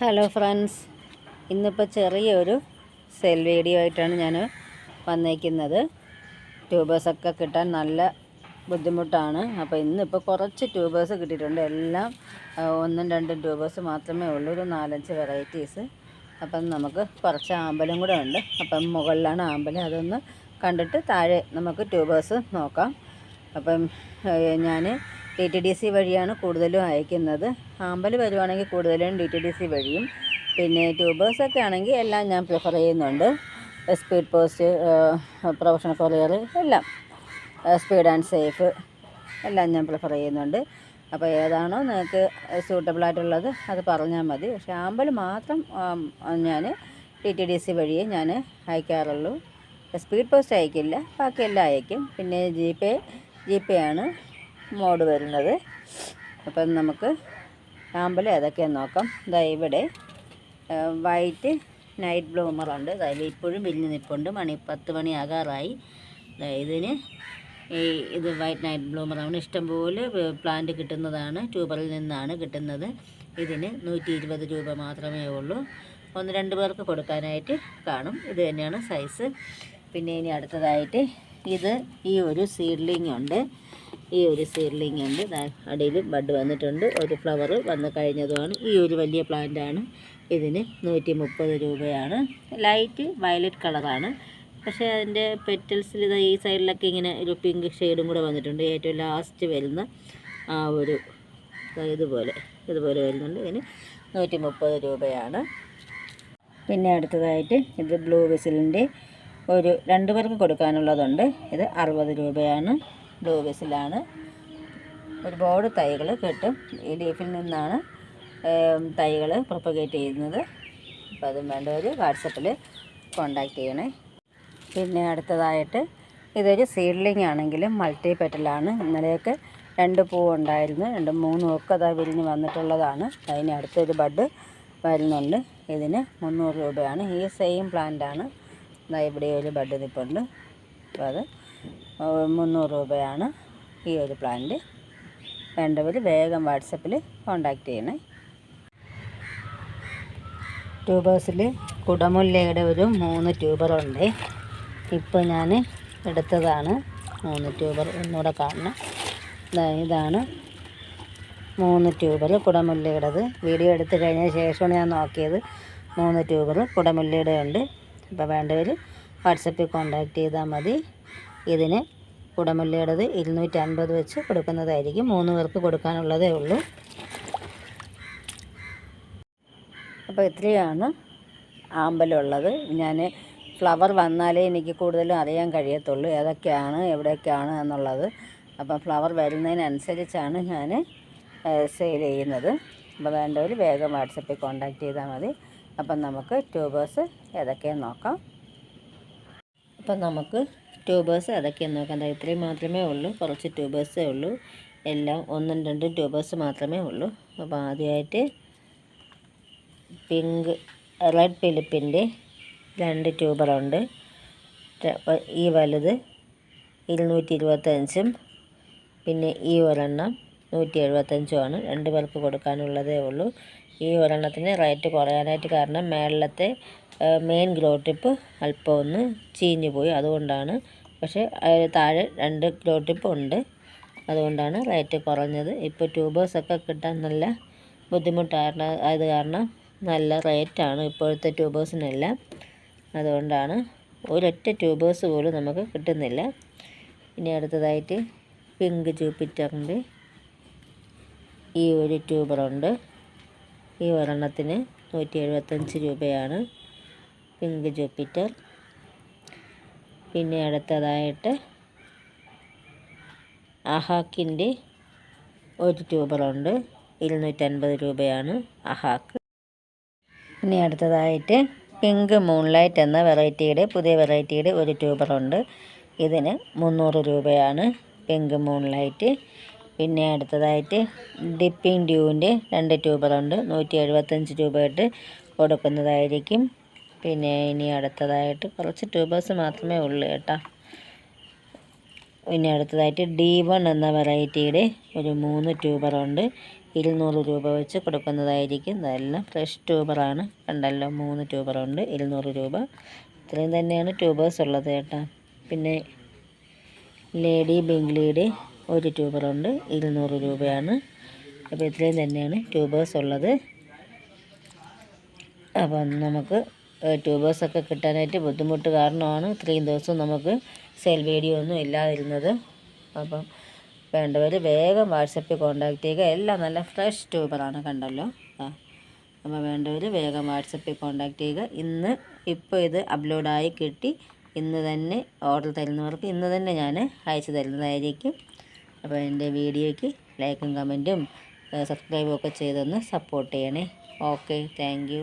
Hello friends ഇന്നിപ്പോൾ ചെറിയൊരു cell video ആയിട്ടാണ് ഞാൻ വന്നേക്കുന്നത്. ട്യൂബേഴ്സൊക്കെ കിട്ടാൻ നല്ല ബുദ്ധിമുട്ടാണ്. അപ്പോൾ ഇന്നിപ്പോൾ കുറച്ച് ട്യൂബേഴ്സ് കിട്ടിയിട്ടുണ്ട്. എല്ലാം ഒന്നും രണ്ടും ട്യൂബേഴ്സ് മാത്രമേ ഉള്ളൂ. ഒരു നാലഞ്ച് വെറൈറ്റീസ് അപ്പം നമുക്ക് കുറച്ച് ആമ്പലും കൂടെ ഉണ്ട്. അപ്പം മുകളിലാണ് ആമ്പലം അതൊന്ന് കണ്ടിട്ട് താഴെ നമുക്ക് ട്യൂബേഴ്സ് നോക്കാം. അപ്പം ഞാൻ ഡി ടി ഡി സി വഴിയാണ് കൂടുതലും അയക്കുന്നത്. ആമ്പൽ വരുവാണെങ്കിൽ കൂടുതലും ഡി ടി ഡി സി വഴിയും. പിന്നെ ട്യൂബേഴ്സൊക്കെ ആണെങ്കിൽ എല്ലാം ഞാൻ പ്രിഫർ ചെയ്യുന്നുണ്ട്. സ്പീഡ് പോസ്റ്റ് പ്രൊഫഷണൽ കൊറിയർ എല്ലാം. സ്പീഡ് ആൻഡ് സേഫ് എല്ലാം ഞാൻ പ്രിഫർ ചെയ്യുന്നുണ്ട്. അപ്പോൾ ഏതാണോ നിങ്ങൾക്ക് സൂട്ടബിളായിട്ടുള്ളത് അത് പറഞ്ഞാൽ മതി. പക്ഷേ ആമ്പൽ മാത്രം ഞാൻ ടി ടി ഡി സി വഴിയേ ഞാൻ അയക്കാറുള്ളൂ. Speed post അയക്കില്ല. ബാക്കിയെല്ലാം അയക്കും. പിന്നെ ജി പേ ജി പേ ആണ്. മോഡ് വരുന്നത്. അപ്പം നമുക്ക് സാമ്പിൾ ഏതൊക്കെയാന്ന് നോക്കാം. ഇതാ ഇവിടെ വൈറ്റ് നൈറ്റ് ബ്ലൂമറുണ്ട് അതായത് ഇപ്പോഴും വിരിഞ്ഞ് നിൽപ്പുണ്ട് മണി പത്ത് മണി ആകാറായി. ദാ ഇതിന് ഈ ഇത് വൈറ്റ് നൈറ്റ് ബ്ലൂമറാണ് ഇഷ്ടംപോലെ പ്ലാന്റ് കിട്ടുന്നതാണ്. ട്യൂബറിൽ നിന്നാണ് കിട്ടുന്നത്. ഇതിന് നൂറ്റി ഇരുപത് രൂപ മാത്രമേ ഉള്ളൂ. ഒന്ന് രണ്ട് പേർക്ക് കൊടുക്കാനായിട്ട് കാണും. ഇത് തന്നെയാണ് സൈസ്. പിന്നെ ഇനി അടുത്തതായിട്ട് ഇത് ഈ ഒരു സീഡ്ലിംഗ് ഉണ്ട്. ഈ ഒരു സീഡ്ലിംഗ് ഉണ്ട്. അടിയിൽ ബഡ് വന്നിട്ടുണ്ട്. ഒരു ഫ്ലവർ വന്ന് കഴിഞ്ഞതുമാണ്. ഈ ഒരു വലിയ പ്ലാന്റ് ആണ്. ഇതിന് നൂറ്റി മുപ്പത് രൂപയാണ് ലൈറ്റ് വയലറ്റ് കളറാണ് പക്ഷേ അതിന്റെ പെറ്റൽസിൽ ഇത് ഈ സൈഡിലൊക്കെ ഇങ്ങനെ ഒരു പിങ്ക് ഷെയ്ഡും കൂടെ വന്നിട്ടുണ്ട്. ഏറ്റവും ലാസ്റ്റ് വരുന്ന ആ ഒരു ഇതുപോലെ ഇതുപോലെ വരുന്നുണ്ട്. ഇതിന് നൂറ്റി മുപ്പത് രൂപയാണ്. പിന്നെ അടുത്തതായിട്ട് ഇത് ബ്ലൂ വിസിലിന്റെ ഒരു രണ്ട് പേർക്ക് കൊടുക്കാനുള്ളതുണ്ട്. ഇത് അറുപത് രൂപയാണ്. ബ്ലൂ വിസിലാണ് ഒരുപാട് തൈകൾ കിട്ടും. ഈ ലീഫിൽ നിന്നാണ് തൈകൾ പ്രൊപ്പഗേറ്റ് ചെയ്യുന്നത്. അപ്പോൾ അതും വേണ്ടവർ വാട്സപ്പിൽ കോണ്ടാക്ട് ചെയ്യണേ. പിന്നെ അടുത്തതായിട്ട് ഇതൊരു സീഡ്ലിംഗ് ആണെങ്കിലും മൾട്ടി പെറ്റലാണ് ഇന്നലെയൊക്കെ രണ്ട് പൂ ഉണ്ടായിരുന്നു. രണ്ട് മൂന്നും ഒക്കെ അതാ വിരിഞ്ഞ് വന്നിട്ടുള്ളതാണ്. അതിന് അടുത്തൊരു ബഡ് വരുന്നുണ്ട്. ഇതിന് മുന്നൂറ് രൂപയാണ്. ഈ സെയിം പ്ലാന്റാണ് ഇവിടെ ഒരു ബഡ് നിൽപ്പുണ്ട് അപ്പോൾ അത് മുന്നൂറ് രൂപയാണ് ഈ ഒരു പ്ലാന്റ്. വേണ്ടവർ വേഗം വാട്സപ്പിൽ കോണ്ടാക്ട് ചെയ്യണേ. ട്യൂബേഴ്സിൽ കുടമുല്ലയുടെ ഒരു മൂന്ന് ട്യൂബറുണ്ട് ഇപ്പോൾ ഞാൻ എടുത്തതാണ് മൂന്ന് ട്യൂബർ ഒന്നുകൂടെ കാണണം. ഇതാണ് മൂന്ന് ട്യൂബർ കുടമുല്ലയുടേത്. വീഡിയോ എടുത്തു കഴിഞ്ഞ ശേഷമാണ് ഞാൻ നോക്കിയത്. മൂന്ന് ട്യൂബർ കുടമുല്ലയുടെ ഉണ്ട് അപ്പോൾ വേണ്ടവർ വാട്സപ്പിൽ കോണ്ടാക്ട് ചെയ്താൽ മതി. ഇതിന് കുടമുല്ലയുടേത് ഇരുന്നൂറ്റി അൻപത് വെച്ച് കൊടുക്കുന്നതായിരിക്കും. മൂന്ന് പേർക്ക് കൊടുക്കാനുള്ളതേ ഉള്ളൂ. അപ്പോൾ ഇത്രയാണ് ആമ്പലുള്ളത്. ഞാൻ ഫ്ലവർ വന്നാലേ എനിക്ക് കൂടുതലും അറിയാൻ കഴിയത്തുള്ളൂ ഏതൊക്കെയാണ് എവിടെയൊക്കെയാണ് എന്നുള്ളത്. അപ്പം ഫ്ലവർ വരുന്നതിനനുസരിച്ചാണ് ഞാൻ സെയിൽ ചെയ്യുന്നത്. അപ്പോൾ വേണ്ടവർ വേഗം വാട്സപ്പിൽ കോണ്ടാക്ട് ചെയ്താൽ മതി. അപ്പം നമുക്ക് ട്യൂബേഴ്സ് ഏതൊക്കെയെന്ന് നോക്കാം. അപ്പം നമുക്ക് ട്യൂബേഴ്സ് ഏതൊക്കെയെന്ന് നോക്കാം. അതായത് ഇത്രയും മാത്രമേ ഉള്ളൂ. കുറച്ച് ട്യൂബേഴ്സേ ഉള്ളൂ. എല്ലാം ഒന്നും രണ്ടും ട്യൂബേഴ്സ് മാത്രമേ ഉള്ളൂ. അപ്പോൾ ആദ്യമായിട്ട് പിങ്ക് റെഡ് ഫിലിപ്പിന്റെ രണ്ട് ട്യൂബറുണ്ട് ഈ വലുത് ഇരുന്നൂറ്റി ഇരുപത്തഞ്ചും പിന്നെ ഈ ഒരെണ്ണം നൂറ്റി എഴുപത്തഞ്ചുമാണ് രണ്ട് പേർക്ക് കൊടുക്കാനുള്ളതേ ഉള്ളൂ. ഈ ഒരെണ്ണത്തിന് റേറ്റ് കുറയാനായിട്ട് കാരണം മേളിലത്തെ മെയിൻ ഗ്രോ ടിപ്പ് അല്പം ഒന്ന് ചീഞ്ഞു പോയി. അതുകൊണ്ടാണ് പക്ഷേ താഴെ രണ്ട് ഗ്രോ ടിപ്പ് ഉണ്ട്. അതുകൊണ്ടാണ് റേറ്റ് കുറഞ്ഞത്. ഇപ്പോൾ ട്യൂബേഴ്സൊക്കെ കിട്ടാൻ നല്ല ബുദ്ധിമുട്ടായിരുന്ന അത് കാരണം നല്ല റേറ്റാണ് ഇപ്പോഴത്തെ ട്യൂബേഴ്സിനെല്ലാം അതുകൊണ്ടാണ് ഒരൊറ്റ ട്യൂബേഴ്സ് പോലും നമുക്ക് കിട്ടുന്നില്ല. ഇനി അടുത്തതായിട്ട് പിങ്ക് ജൂപ്പിറ്ററിന്റെ ഈ ഒരു ട്യൂബറുണ്ട് ഈ ഒരെണ്ണത്തിന് നൂറ്റി എഴുപത്തഞ്ച് രൂപയാണ്. Pink Jupiter. പിന്നെ അടുത്തതായിട്ട് അഹാക്കിന്റെ ഒരു ട്യൂബറുണ്ട്. ഇരുന്നൂറ്റൻപത് രൂപയാണ് അഹാക്ക്. പിന്നെ അടുത്തതായിട്ട് പിങ്ക് മൂൺലൈറ്റ് എന്ന വെറൈറ്റിയുടെ പുതിയ വെറൈറ്റിയുടെ ഒരു ട്യൂബറുണ്ട്. ഇതിന് മുന്നൂറ് രൂപയാണ് പിങ്ക് മൂൺലൈറ്റ്. പിന്നെ അടുത്തതായിട്ട് ഡിപ്പിംഗ് ഡ്യൂവിന്റെ രണ്ട് ട്യൂബറുണ്ട് നൂറ്റി എഴുപത്തഞ്ച് രൂപയായിട്ട് കൊടുക്കുന്നതായിരിക്കും. പിന്നെ ഇനി അടുത്തതായിട്ട് കുറച്ച് ട്യൂബേഴ്സ് മാത്രമേ ഉള്ളൂ കേട്ടോ. പിന്നെ അടുത്തതായിട്ട് ഡി വൺ എന്ന വെറൈറ്റിയുടെ ഒരു മൂന്ന് ട്യൂബറുണ്ട് ഇരുന്നൂറ് രൂപ വെച്ച് കൊടുക്കുന്നതായിരിക്കും. ഇതെല്ലാം ഫ്രഷ് ട്യൂബറാണ് കണ്ടല്ലോ മൂന്ന് ട്യൂബറുണ്ട് ഇരുന്നൂറ് രൂപ. ഇത്രയും തന്നെയാണ് ട്യൂബേഴ്സ് ഉള്ളത് കേട്ടോ. പിന്നെ ലേഡി ബംഗ്ലിയുടെ ഒരു ട്യൂബറുണ്ട് ഇരുന്നൂറ് രൂപയാണ്. അപ്പോൾ ഇത്രയും തന്നെയാണ് ട്യൂബേഴ്സ് ഉള്ളത്. അപ്പം നമുക്ക് ട്യൂബേഴ്സൊക്കെ കിട്ടാനായിട്ട് ബുദ്ധിമുട്ട് കാരണമാണ് ഇത്രയും ദിവസം നമുക്ക് സെൽ വീഡിയോ ഒന്നും ഇല്ലാതിരുന്നത്. അപ്പം വേണ്ടവർ വേഗം വാട്സപ്പിൽ കോൺടാക്റ്റ് ചെയ്യുക. എല്ലാം നല്ല ഫ്രഷ് ട്യൂബറാണ് കണ്ടല്ലോ. ആ അപ്പോൾ വേണ്ടവർ വേഗം വാട്സപ്പിൽ കോൺടാക്റ്റ് ചെയ്യുക. ഇന്ന് ഇപ്പോൾ ഇത് അപ്ലോഡായി കിട്ടി. ഇന്ന് തന്നെ ഓർഡർ തരുന്നവർക്ക് ഇന്ന് തന്നെ ഞാൻ അയച്ചു തരുന്നതായിരിക്കും. അപ്പോൾ എന്റെ വീഡിയോയ്ക്ക് ലൈക്കും കമന്റും സബ്സ്ക്രൈബും ഒക്കെ ചെയ്തൊന്ന് സപ്പോർട്ട് ചെയ്യണേ. Okay thank